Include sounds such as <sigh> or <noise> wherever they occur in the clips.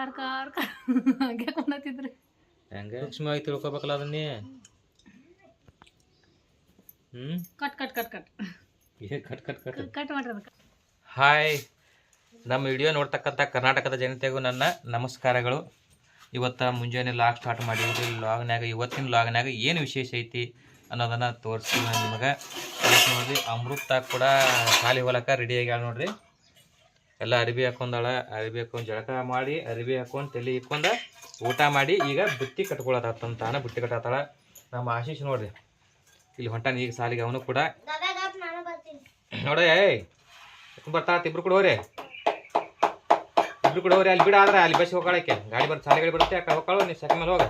Car car car. ಹಂಗೆ ಕೊಂಡತಿದ್ರಿ ಹೆಂಗೆ? ಸೂಕ್ಷ್ಮವಾಗಿ ತಿಳ್ಕೊಬೇಕಲ್ಲ ಅದನ್ನೇ ಹ್ಞೂ ಕಟ್ ಕಟ್ ಕಟ್ ಕಟ್. ಏ ಕಟ್ ಕಟ್ ಕಟ್. ಕಟ್ ಮಾಡ್ರಿ ಅದಕ್ಕೆ ಹಾಯ್. ನಮ್ಮ ವಿಡಿಯೋ ನೋಡ್ತಕ್ಕಂಥ ಕರ್ನಾಟಕದ ಜನತೆಗೂ ನನ್ನ ನಮಸ್ಕಾರಗಳು. ಇವತ್ತು ಮುಂಜಾನೆ ಲಾಗ್ ಸ್ಟಾರ್ಟ್ ಮಾಡಿದ್ರಿ ಲಾಗ್ನ್ಯಾಗ ಇವತ್ತಿನ ಲಾಗ್ನ್ಯಾಗ ಏನು ವಿಶೇಷ ಐತಿ ಅನ್ನೋದನ್ನು ತೋರಿಸ್ತೀನಿ ನಾನು ನಿಮಗೆ. ನೋಡಿರಿ ನೋಡ್ರಿ ಅಮೃತ ಕೂಡ ಖಾಲಿ ಹೊಲಕ್ಕೆ ರೆಡಿ ಆಗ್ಯಾಳ ನೋಡ್ರಿ. ಎಲ್ಲ ಅರಿಬಿ ಹಾಕೊಂಡಾಳ ಅರಿಬಿ ಹಾಕೊಂಡು ಜಳಕ ಮಾಡಿ ಅರಿಬಿ ಹಾಕೊಂಡು ತಲೆ ಇಕ್ಕೊಂಡ ಊಟ ಮಾಡಿ ಈಗ ಬುತ್ತಿ ಕಟ್ಕೊಳತ್ತಾನ ತಾನ ಬುತ್ತಿ ಕಟ್ಟಾತಾಳ. ನಮ್ಮ ಆಶೀಶ್ ನೋಡ್ರಿ ಇಲ್ಲಿ ಹೊಂಟಾನ ಈಗ ಸಾಲಿಗೆ ಅವನು ಕೂಡ. ನೋಡ ಏಯ್ ಬರ್ತಾ ಇಬ್ರು ಕೂಡ ಹೋರಿ ಇಬ್ರು ಕೂಡ ಹೋರಿ ಅಲ್ಲಿ ಬಿಡ ಆದ್ರೆ ಅಲ್ಲಿ ಬಸ್ ಹೋಗಾಳಕ್ಕೆ ಗಾಡಿ ಬರ್ ಸಾಲಿಗಳು ಗಾಡಿ ಬರುತ್ತೆ ಅಕ್ಕ ಹೋಗಾಳು ನೀ ಸೆಕೆ ಮೇಲೆ ಹೋಗ.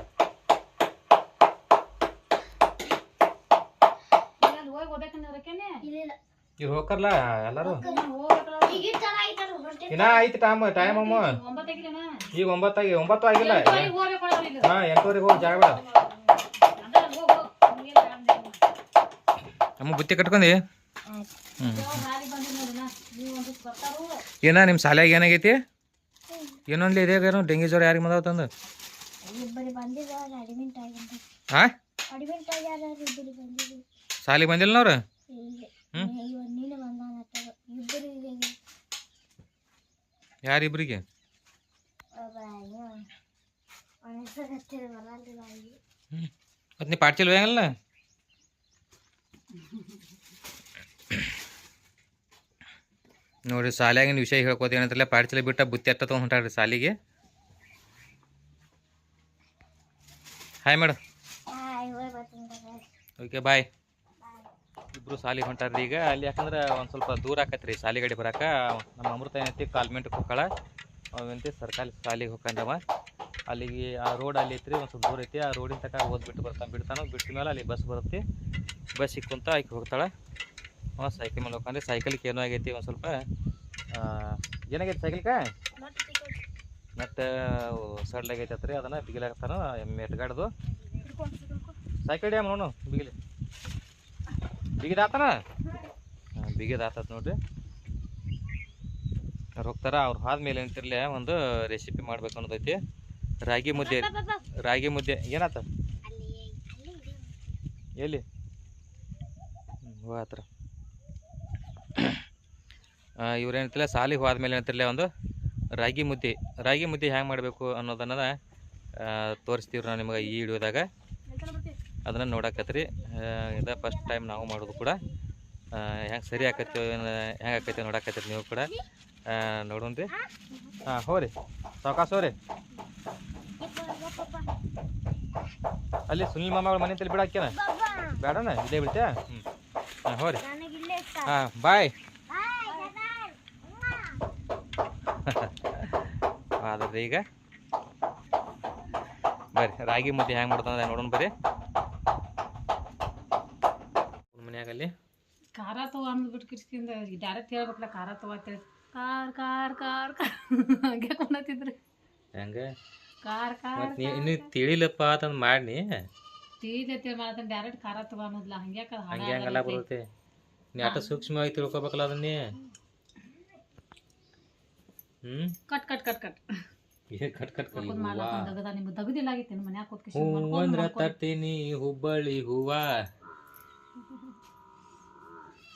ಇವ್ರು ಹೋಗ್ಕರ್ಲ ಎಲ್ಲಾರು? ಇನ್ನ ಐತಿ ಟೈಮ್ ಟೈಮ್ ಅಮ್ಮ. ಈಗ ಒಂಬತ್ತಾಗಿ ಒಂಬತ್ತು ಆಗಿಲ್ಲ. ಹಾ ಎಂಟೂವರೆಗೆ ಹೋಗಿ ಜಾಗ ಬೇಡ. ಅಮ್ಮ ಬುತ್ತಿ ಕಟ್ಕೊಂಡಿ. ಏನ ನಿಮ್ಮ ಶಾಲೆಗೆ ಏನಾಗೈತಿ? ಏನೊಂದ್ಲಿ ಇದೆ ಏನೋ ಡೆಂಗಿ ಜ್ವರ ಯಾರಿಗೆ ಬಂದಾವ ತಂದು? ಶಾಲೆಗೆ ಹಾ ಸಾಲಿಗೆ ಬಂದಿಲ್ಲ ಅವ್ರು ಇಲ್ಲಿ ಹ್ಮ್? ಇವತ್ತು ನೀನು ಬಂದಾನ ಇಬ್ಬರಿಗೆ ಯಾರಿಬ್ರಿಗೆ ಅನಿಸಕತ್ತಿರ ಬರಲ್ಲ ಆಗಿ ಮತ್ತೆ ನೀ ಪಾಡ್ಚಿಲ್ವ ಹೆಂಗಲ್ಲ ನೋಡ್ರಿ ಸಾಲ್ಯಾಗಿನ ವಿಷಯ ಹೇಳ್ಕೋತ ಏನಂತಲ್ಲ ಪಾಡ್ಚಿಲ ಬಿಟ್ಟ ಬುತ್ತಿ ಅಟ್ಟ ತೊಗೊಂಡು ಹೊಂಟಾಡ್ರಿ ಸಾಲಿಗೆ ಹಾಯ್ ಮೇಡಮ್ ಹಾಯ್ ಹೋಗಿ ಬರ್ತೀನಿ ಓಕೆ ಬಾಯ್ ಇಬ್ರು ಹೊಂಟಾರ ಹೊಂಟಾರ್ರಿ ಈಗ. ಅಲ್ಲಿ ಯಾಕಂದ್ರೆ ಒಂದು ಸ್ವಲ್ಪ ದೂರ ಆಕತ್ರಿ ಸಾಲಿಗಡಿ ಬರಾಕ. ನಮ್ಮ ಅಮೃತ ಏನೈತಿ ಕಾಲ್ಮೆಂಟ್ಗೆ ಹೋಗ್ಕಳ ಅವಂತಿ ಸರ್ಕಾರಿ ಸಾಲಿಗೆ ಹೋಗ್ಕಂದವ ಅಲ್ಲಿಗೆ ಆ ರೋಡ್ ಅಲ್ಲಿ ಐತ್ರಿ ಒಂದು ಸ್ವಲ್ಪ ದೂರ ಐತಿ. ಆ ರೋಡಿನ ತನಕ ಓದ್ಬಿಟ್ಟು ಬರ್ತಾನೆ ಬಿಡ್ತಾನೋ. ಬಿಟ್ಟ ಮೇಲೆ ಅಲ್ಲಿ ಬಸ್ ಬರುತ್ತೆ. ಬಸ್ ಕುಂತ ಆಕೆ ಹೋಗ್ತಾಳೆ. ಅವ ಸೈಕಲ್ ಮೇಲೆ ಹೋಗ್ಕಂದ್ರೆ ಸೈಕಲ್ಗೆ ಏನೋ ಆಗೈತಿ ಒಂದು ಸ್ವಲ್ಪ ಏನಾಗೈತಿ ಸೈಕಲ್ಗೆ ಮತ್ತೆ ಸಡ್ಲಾಗೈತೆ ರೀ ಅದನ್ನು ಬಿಗಿಲಾಗ್ತಾನೆ ಮೆಟ್ಗಾಡ್ದು ಸೈಕಲ್ ಡ್ಯಾಮ್ ನೋಡು ಬಿಗಿಲಿ. ಬಿಗಿದಾತನ ಬಿಗಿದಾತತ್ ನೋಡ್ರಿ. ಅವ್ರು ಹೋಗ್ತಾರ ಅವ್ರು ಆದ್ಮೇಲೆ ಏನಂತಿರ್ಲಿ ಒಂದು ರೆಸಿಪಿ ಮಾಡ್ಬೇಕು ಅನ್ನೋದೈತಿ. ರಾಗಿ ಮುದ್ದೆ ರಾಗಿ ಮುದ್ದೆ. ಏನಾತ? ಎಲ್ಲಿ? ಹೋಗತ್ರ ಇವ್ರೇನಂತಿಲ್ಲ ಸಾಲಿಗೆ ಹೋದ್ಮೇಲೆ ಏನಂತಿರ್ಲಿ ಒಂದು ರಾಗಿ ಮುದ್ದೆ. ರಾಗಿ ಮುದ್ದೆ ಹ್ಯಾಂಗೆ ಮಾಡಬೇಕು ಅನ್ನೋದನ್ನ ತೋರಿಸ್ತೀವಿ ನಾವು ನಿಮಗೆ ಈ ವಿಡಿಯೋದಾಗ. ಅದನ್ನು ನೋಡಾಕತ್ರಿ. ಇದು ಫಸ್ಟ್ ಟೈಮ್ ನಾವು ಮಾಡೋದು ಕೂಡ. ಹೆಂಗೆ ಸರಿ ಆಕತಿ ಹೆಂಗೆ ಆಕೈತಿ ನೋಡಾಕತ್ತೀರಿ ನೀವು ಕೂಡ. ನೋಡೋಣ ರೀ. ಹಾಂ ಹೋರಿ ಸಾವಕಾಶ ಹೋಗ್ರಿ. ಅಲ್ಲಿ ಸುನಿಲ್ ಮಾಮಗಳ ಮನೆ ತಲೆ ಬಿಡಾಕ್ಯನ? ಬೇಡನ ಇಲ್ಲೇ ಬಿಡ್ತೇ ಹ್ಞೂ ಹಾಂ ಹೋರಿ ಹಾಂ ಬಾಯ್. <laughs> ಆದ್ರಿ ಈಗ ಬರ್ರಿ, ರಾಗಿ ಮುದ್ದೆ ಹೆಂಗೆ ಮಾಡ್ತಾನೆ ನೋಡೋಣ ಬರ್ರಿ. ಮನ್ಯಾಗಲ್ಲಿ ಖಾರ ತಗೋ ಅಂದ್ಬಿಟ್ಟು ಕಿರ್ಸ್ಕಿಂದ ಡೈರೆಕ್ಟ್ ಹೇಳ್ಬೇಕಲ್ಲ ಖಾರ ತಗೋ ಅಂತೇಳಿ ಕಾರ್ ಕಾರ್ ಕಾರ್ ಕಾರ್. ಹಂಗೆ ಕೊಂಡತಿದ್ರಿ ಹೆಂಗೆ? ಕಾರ್ ಕಾರ್ ನೀ ಇನ್ನು ತಿಳಿಲಪ್ಪ ಅಂತಂದ್ ಮಾಡಿ ತಿಳಿದೈತೆ ಮಾಡ್ತಾನೆ ಡೈರೆಕ್ಟ್ ಖಾರ ತಗೋ ಅನ್ನೋದ್ಲ. ಹಂಗ್ಯಾಕ ಹಂಗೆ ಹಂಗೆಲ್ಲ ಬರುತ್ತೆ ನೀ ಅಟ ಸೂಕ್ಷ್ಮವಾಗಿ ತಿಳ್ಕೊಬೇಕಲ್ಲ ಅದನ್ನೇ ಹ್ಮ್? Cut cut cut cut. ಅಂದ್ರ ತರ್ತೀನಿ ಹುಬ್ಬಳ್ಳಿ ಹೂವ.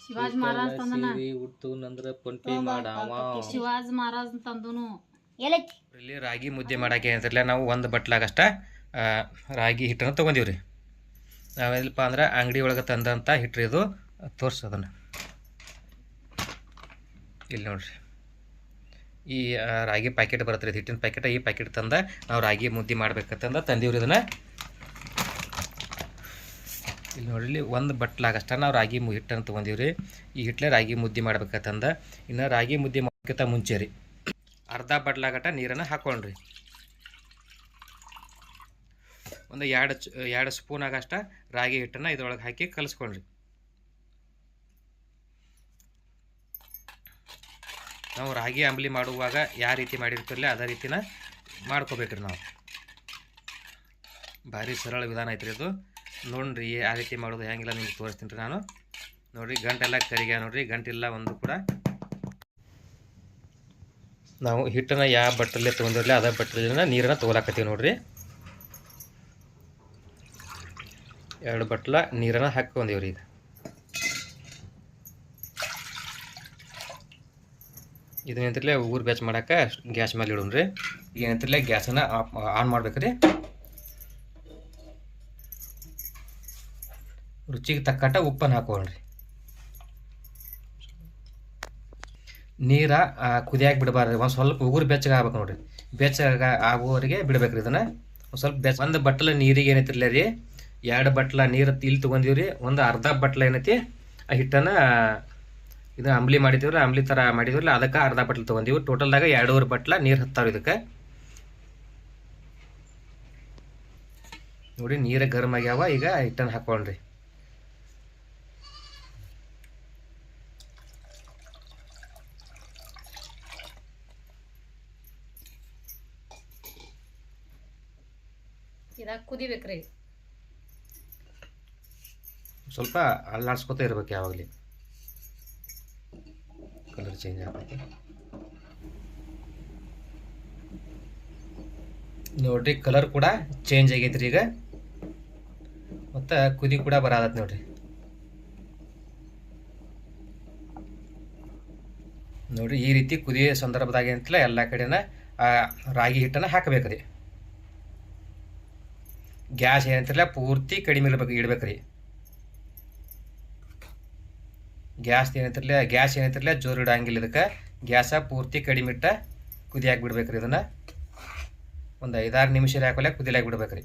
ಶಿವಾಜಿ ಮಹಾರಾಜ್ ತಂದನ. ಸೀರೆ ಉಡ್ತು ನಂದ್ರ ಪೊನ್ಪಿ ಮಾಡಾವ ಶಿವಾಜಿ ಮಹಾರಾಜ್ ತಂದನು. ಇಲ್ಲಿ ರಾಗಿ ಮುದ್ದೆ ಮಾಡಕ್ಕೆ ಏನಂತಿರಲ್ಲ ನಾವು ಒಂದು ಬಟ್ಲಾಗಷ್ಟ ರಾಗಿ ಹಿಟ್ಟನ್ನು ತೊಗೊಂಡಿವ್ರಿ. ನಾವೆಲ್ಲಪ್ಪ ಅಂದ್ರೆ ಅಂಗಡಿ ಒಳಗೆ ತಂದಂಥ ಹಿಟ್ರಿ ಇದು ತೋರ್ಸು ಅದನ್ನು. ಇಲ್ಲಿ ನೋಡ್ರಿ. ಈ ರಾಗಿ ಪ್ಯಾಕೆಟ್ ಬರುತ್ತೆ ರೀ ಹಿಟ್ಟಿನ ಪ್ಯಾಕೆಟ್ ಈ ಪ್ಯಾಕೆಟ್ ತಂದ ನಾವು ರಾಗಿ ಮುದ್ದೆ ಮಾಡ್ಬೇಕಂತಂದ ತಂದೀವ್ರಿ ಇದನ್ನು. ಇಲ್ಲಿ ನೋಡ್ರಿ ಒಂದು ಬಟ್ಲಾಗಷ್ಟ ನಾವು ರಾಗಿ ಹಿಟ್ಟನ್ನು ರೀ. ಈ ಹಿಟ್ಲೆ ರಾಗಿ ಮುದ್ದೆ ಮಾಡ್ಬೇಕಂತಂದ ಇನ್ನು ರಾಗಿ ಮುದ್ದೆ ಮಾಡೋಕ್ಕಿಂತ ಮುಂಚೆ ರೀ. ಅರ್ಧ ಬಟ್ಲಾಗಟ ನೀರನ್ನು ಹಾಕ್ಕೊಂಡ್ರಿ ಒಂದು ಎರಡು ಎರಡು ಸ್ಪೂನ್ ಆಗಷ್ಟ ರಾಗಿ ಹಿಟ್ಟನ್ನು ಇದ್ರೊಳಗೆ ಹಾಕಿ ಕಲಿಸ್ಕೊಂಡ್ರಿ. ನಾವು ರಾಗಿ ಅಂಬ್ಲಿ ಮಾಡುವಾಗ ಯಾವ ರೀತಿ ಮಾಡಿರ್ತಿರಲಿ ಅದೇ ರೀತಿನ ಮಾಡ್ಕೋಬೇಕ್ರಿ ನಾವು. ಭಾರಿ ಸರಳ ವಿಧಾನ ಐತ್ರಿ ಇದು. ನೋಡ್ರಿ ಆ ರೀತಿ ಮಾಡೋದು ಹೆಂಗಿಲ್ಲ ನಿಮ್ಗೆ ತೋರಿಸ್ತೀನಿ ರೀ ನಾನು. ನೋಡ್ರಿ, ಗಂಟೆಲ್ಲ ಕರಿಗ ನೋಡ್ರಿ, ಗಂಟಿಲ್ಲ ಒಂದು ಕೂಡ. ನಾವು ಹಿಟ್ಟನ್ನು ಯಾವ ಬಟ್ಟಲೇ ತೊಗೊಂಡಿರಲಿ ಅದೇ ಬಟ್ಟಲಿನ ನೀರನ್ನು ತೊಗೊಳಕತ್ತೀವಿ ನೋಡ್ರಿ. ಎರಡು ಬಟ್ಲ ನೀರನ್ನು ಹಾಕ್ಕೊಂಡಿವ್ರಿ ಈಗ. ಇದನ್ನಂತಲೇ ಊರು ಬ್ಯಾಚ್ ಮಾಡಕ್ಕೆ ಗ್ಯಾಸ್ ಮೇಲೆ ಇಡೋಣ್ರಿ. ಈಗ ಏನಂತಲೇ ಗ್ಯಾಸನ್ನು ಆನ್ ಮಾಡ್ಬೇಕ್ರಿ. ರುಚಿಗೆ ತಕ್ಕಟ್ಟ ಉಪ್ಪನ್ನು ಹಾಕೊಳ್ರಿ ನೀರ ಕುದಿಯಾಗಿ ಬಿಡಬಾರ್ದು ಒಂದು ಸ್ವಲ್ಪ ಉಗುರು ಬೆಚ್ಚಗೆ ಆಗ್ಬೇಕು ನೋಡ್ರಿ. ಬೆಚ್ಚಗ ಆಗುವವರೆಗೆ ಬಿಡ್ಬೇಕ್ರಿ ಇದನ್ನ. ಒಂದು ಸ್ವಲ್ಪ ಬೆಚ್ಚ ಒಂದು ಬಟ್ಲ ನೀರಿಗೆ ಏನೈತಿರ್ಲ ರೀ. ಎರಡು ಬಟ್ಲ ನೀರು ಇಲ್ಲಿ ತೊಗೊಂಡಿವಿ ಒಂದು ಅರ್ಧ ಬಟ್ಲ ಏನೈತಿ, ಆ ಹಿಟ್ಟನ್ನು ಇದು ಅಂಬ್ಲಿ ಮಾಡಿದೀವ್ರಿ ಅಂಬ್ಲಿ ಥರ ಮಾಡಿದ್ವಲ್ಲ ಅದಕ್ಕೆ ಅರ್ಧ ಬಟ್ಲ ತೊಗೊಂಡಿವಿ. ಟೋಟಲ್ದಾಗ ಎರಡೂವರೆ ಬಟ್ಲ ನೀರು ಹತ್ತಾವ್ರಿ ಇದಕ್ಕೆ. ನೋಡಿ, ನೀರು ಗರಮ್ ಆಗ್ಯಾವ. ಈಗ ಹಿಟ್ಟನ್ನು ಹಾಕೊಂಡ್ರಿ ಇದಾಗ ಕುದಿಬೇಕ್ರಿ. ಸ್ವಲ್ಪ ಅಲ್ಲಾಡ್ಸ್ಕೊತ ಇರ್ಬೇಕು ಯಾವಾಗಲಿ. ಕಲರ್ ಚೇಂಜ್ ಆಗ್ತೈತಿ ನೋಡ್ರಿ ಕಲರ್ ಕೂಡ ಚೇಂಜ್ ಆಗೈತ್ರಿ ಈಗ. ಮತ್ತು ಕುದಿ ಕೂಡ ಬರಾದತ್ ನೋಡ್ರಿ. ನೋಡ್ರಿ, ಈ ರೀತಿ ಕುದಿಯ ಸಂದರ್ಭದಾಗ ಎಲ್ಲ ಕಡೆನ ರಾಗಿ ಹಿಟ್ಟನ್ನು ಹಾಕಬೇಕ್ರಿ. ಗ್ಯಾಸ್ ಏನಂತಿರಲ್ಲ ಪೂರ್ತಿ ಕಡಿಮೆ ಇರ್ಬೇಕು ರೀ ಗ್ಯಾಸ್ ಏನಂತಿರಲ್ಲ ಗ್ಯಾಸ್ ಏನಂತಿರಲ್ಲ ಜೋರು ಇಡಂಗಿಲ್ಲ ಇದಕ್ಕೆ. ಗ್ಯಾಸ ಪೂರ್ತಿ ಕಡಿಮೆ ಇಟ್ಟ ಕುದಿಯಾಗಿ ಬಿಡ್ಬೇಕ್ರಿ ಇದನ್ನು. ಒಂದು ಐದಾರು ನಿಮಿಷ ಹಾಕೋಲ್ಲ ಕುದಿಲಾಗಿ ಬಿಡ್ಬೇಕ್ರಿ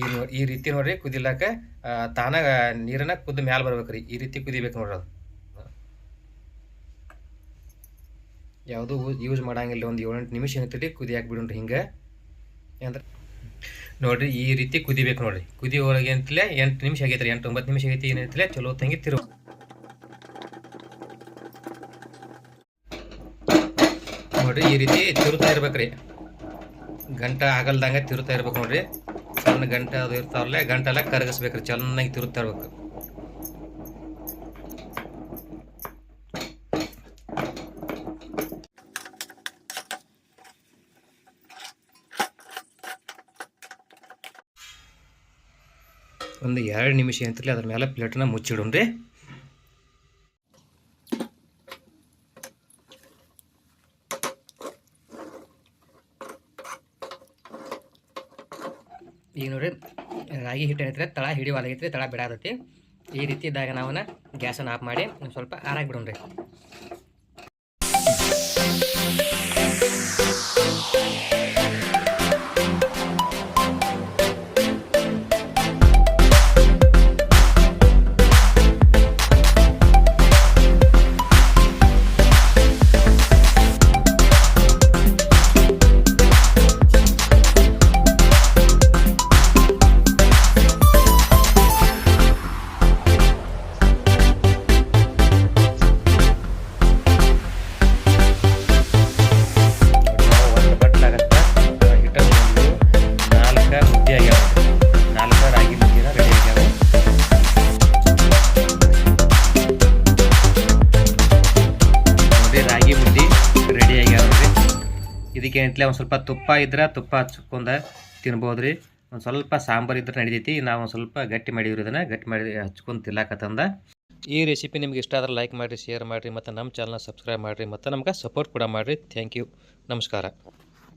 ಈ ಈ ರೀತಿ ನೋಡ್ರಿ ಕುದಿಲಾಕ ತಾನ ತಾನಾಗ ನೀರನ್ನ ಕುದ್ದು ಮ್ಯಾಲ ಬರ್ಬೇಕ್ರಿ. ಈ ರೀತಿ ಕುದಿಬೇಕು ನೋಡ್ರಿ ಅದು. ಯಾವುದು ಯೂಸ್ ಮಾಡಂಗಿಲ್ಲ. ಒಂದು ಏಳೆಂಟು ನಿಮಿಷ ಏನಂತೇಳಿ ಕುದಿಯಾಗಿ ಬಿಡೋಣ್ರಿ ಹಿಂಗೆ. ಅಂದ್ರೆ ನೋಡ್ರಿ, ಈ ರೀತಿ ಕುದಿಬೇಕು ನೋಡ್ರಿ. ಕುದಿ ಒಳಗೆ ಅಂತಲೇ ಎಂಟು ನಿಮಿಷ ಆಗೈತ್ರಿ ಎಂಟು ಒಂಬತ್ತು ನಿಮಿಷ ಆಗೈತಿ ಏನಂತಲೇ ಚಲೋ ತಂಗಿ ತಿರು. ನೋಡ್ರಿ, ಈ ರೀತಿ ತಿರುತ್ತಾ ಇರ್ಬೇಕ್ರಿ. ಗಂಟ ಆಗಲ್ದಂಗೆ ತಿರುತ್ತಾ ಇರ್ಬೇಕು ನೋಡ್ರಿ. ಸಣ್ಣ ಗಂಟೆ ಅದು ಇರ್ತಾವಲ್ಲೇ, ಗಂಟೆಲ್ಲ ಕರಗಿಸ್ಬೇಕ್ರಿ, ಚೆನ್ನಾಗಿ ತಿರುತ್ತಾ ಇರ್ಬೇಕು. ಒಂದು ಎರಡು ನಿಮಿಷ ಅಂತಲೇ ಅದ್ರ ಮೇಲೆ ಪ್ಲೇಟನ್ನ ಮುಚ್ಚಿಡೋಣ್ರಿ ಈಗ ನೋಡ್ರಿ, ರಾಗಿ ಹಿಟ್ಟು ಏನೈತ್ರಿ, ತಳ ಹಿಡಿವಾಲಾಗೈತ್ರಿ ತಳ ಬಿಡಾದೈತಿ ಈ ರೀತಿ ಇದ್ದಾಗ ನಾವನ್ನ ಗ್ಯಾಸನ್ನು ಆಫ್ ಮಾಡಿ ಸ್ವಲ್ಪ ಆರಾಗಿ ಬಿಡೋಣ್ರಿ ಒಂದು ಇದಕ್ಕೆ ಏನಂತಲೇ ಒಂದು ಸ್ವಲ್ಪ ತುಪ್ಪ ಇದ್ರೆ ತುಪ್ಪ ಹಚ್ಕೊಂಡು ತಿನ್ಬೋದು ರೀ ಒಂದು ಸ್ವಲ್ಪ ಸಾಂಬಾರು ಇದ್ರೆ ನಡಿತೈತಿ. ನಾವು ಒಂದು ಸ್ವಲ್ಪ ಗಟ್ಟಿ ಮಾಡಿವ್ರಿ ಇದನ್ನು. ಗಟ್ಟಿ ಮಾಡಿ ಹಚ್ಕೊಂಡು ತಿನ್ಲಾಕತ್ತಂದ. ಈ ರೆಸಿಪಿ ನಿಮ್ಗೆ ಇಷ್ಟ ಆದ್ರೆ ಲೈಕ್ ಮಾಡಿರಿ ಶೇರ್ ಮಾಡಿರಿ, ಮತ್ತು ನಮ್ಮ ಚಾನಲ್ನ ಸಬ್ಸ್ಕ್ರೈಬ್ ಮಾಡಿರಿ, ಮತ್ತು ನಮ್ಗೆ ಸಪೋರ್ಟ್ ಕೂಡ ಮಾಡಿರಿ. ಥ್ಯಾಂಕ್ ಯು ನಮಸ್ಕಾರ.